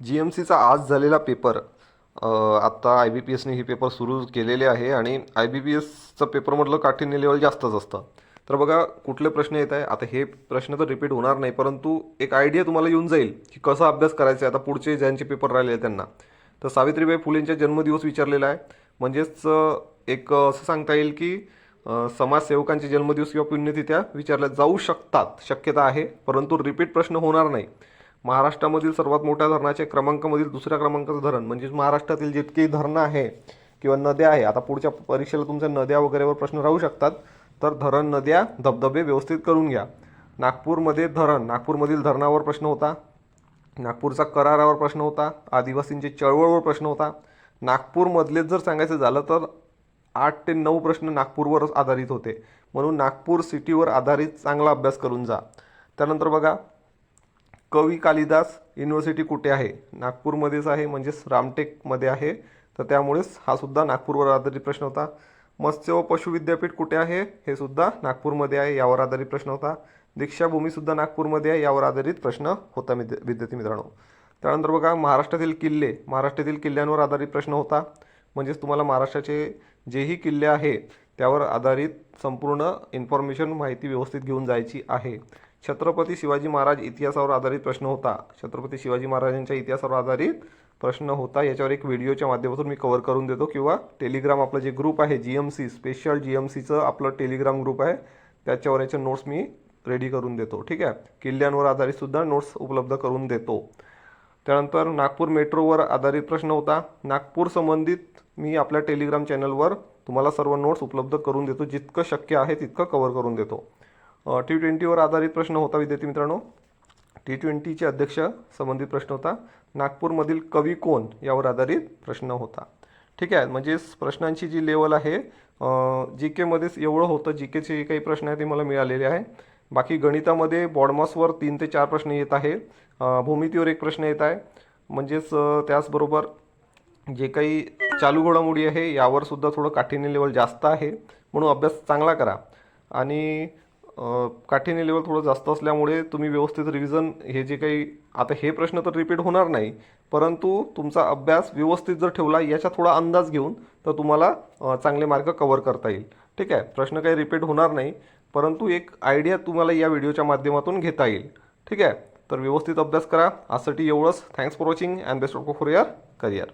G M सीचा आज झालेला पेपर आत्ता आय बी पी एसने हे पेपर सुरू केलेले आहे आणि आय बी पी एसचं पेपरमधलं काठीण्य लेवल जास्तच असतं. तर बघा कुठले प्रश्न येत आहे आता हे प्रश्न तर रिपीट होणार नाही परंतु एक आयडिया तुम्हाला येऊन जाईल की कसा अभ्यास करायचा आहे. आता पुढचे ज्यांचे पेपर राहिले आहेत त्यांना. तर सावित्रीबाई फुलेंचा जन्मदिवस विचारलेला आहे. म्हणजेच एक असं सांगता येईल की समाजसेवकांचे जन्मदिवस किंवा पुण्यतिथ्या विचारल्या जाऊ शकतात. शक्यता आहे परंतु रिपीट प्रश्न होणार नाही. महाराष्ट्रामधील सर्वात मोठ्या धरणाचे क्रमांकामधील दुसऱ्या क्रमांकाचं धरण म्हणजेच महाराष्ट्रातील जितकी धरणं आहे किंवा नद्या आहे आता पुढच्या परीक्षेला तुमच्या नद्या वगैरेवर प्रश्न राहू शकतात तर धरण नद्या धबधबे व्यवस्थित करून घ्या. नागपूरमध्ये धरण नागपूरमधील धरणावर प्रश्न होता नागपूरचा करारावर प्रश्न होता आदिवासींचे चळवळवर प्रश्न होता. नागपूरमधलेच जर सांगायचं झालं तर आठ ते नऊ प्रश्न नागपूरवरच आधारित होते. म्हणून नागपूर सिटीवर आधारित चांगला अभ्यास करून जा. त्यानंतर बघा कवी कालिदास युनिव्हर्सिटी कुठे आहे? नागपूरमध्येच आहे म्हणजेच रामटेकमध्ये आहे. तर त्यामुळेच हा सुद्धा नागपूरवर आधारित प्रश्न होता. मत्स्य व पशु विद्यापीठ कुठे आहे? हे सुद्धा नागपूरमध्ये आहे यावर आधारित प्रश्न होता. दीक्षाभूमीसुद्धा नागपूरमध्ये आहे यावर आधारित प्रश्न होता मिद विद्यार्थी मित्रांनो. त्यानंतर बघा महाराष्ट्रातील किल्ले. महाराष्ट्रातील किल्ल्यांवर आधारित प्रश्न होता. म्हणजेच तुम्हाला महाराष्ट्राचे जेही किल्ले आहे त्यावर आधारित संपूर्ण इन्फॉर्मेशन माहिती व्यवस्थित घेऊन जायची आहे. छत्रपती शिवाजी महाराज इतिहासावर आधारित प्रश्न होता. छत्रपती शिवाजी महाराजांच्या इतिहासावर आधारित प्रश्न होता. याच्यावर एक व्हिडिओच्या माध्यमातून मी कव्हर करून देतो किंवा टेलिग्राम आपलं जे ग्रुप आहे G M C special G M सीचं आपलं टेलिग्राम ग्रुप आहे त्याच्यावर याच्या नोट्स मी रेडी करून देतो. ठीक आहे? किल्ल्यांवर आधारित सुद्धा नोट्स उपलब्ध करून देतो. त्यानंतर नागपूर मेट्रोवर आधारित प्रश्न होता. नागपूर संबंधित मी आपल्या टेलिग्राम चॅनलवर तुम्हाला सर्व नोट्स उपलब्ध करून देतो. जितकं शक्य आहे तितकं कव्हर करून देतो. टी ट्वेंटीवर आधारित प्रश्न होता विद्यार्थी मित्रांनो. टी ट्वेंटीचे अध्यक्ष संबंधित प्रश्न होता. नागपूरमधील कवी कोण यावर आधारित प्रश्न होता. ठीक आहे म्हणजेच प्रश्नांची जी लेवल आहे जी केमध्येच एवढं होतं. जी केचे जे काही प्रश्न आहेत ते मला मिळालेले आहे. बाकी गणितामध्ये बॉडमॉसवर तीन ते चार प्रश्न येत आहे. भूमितीवर एक प्रश्न येत आहे. म्हणजेच त्याचबरोबर जे काही चालू घडामोडी आहे यावर सुद्धा थोडं काठिण्य लेवल जास्त आहे. म्हणून अभ्यास चांगला करा. आणि काठीने लेवल थोडं जास्त असल्यामुळे तुम्ही व्यवस्थित रिव्हिजन हे जे काही आता हे प्रश्न तर रिपीट होणार नाही परंतु तुमचा अभ्यास व्यवस्थित जर ठेवला याचा थोडा अंदाज घेऊन तर तुम्हाला चांगले मार्क कव्हर करता येईल. ठीक आहे? प्रश्न काही रिपीट होणार नाही परंतु एक आयडिया तुम्हाला या व्हिडिओच्या माध्यमातून घेता येईल. ठीक आहे? तर व्यवस्थित अभ्यास करा. आजसाठी एवढंच. Thanks for watching and best of for your career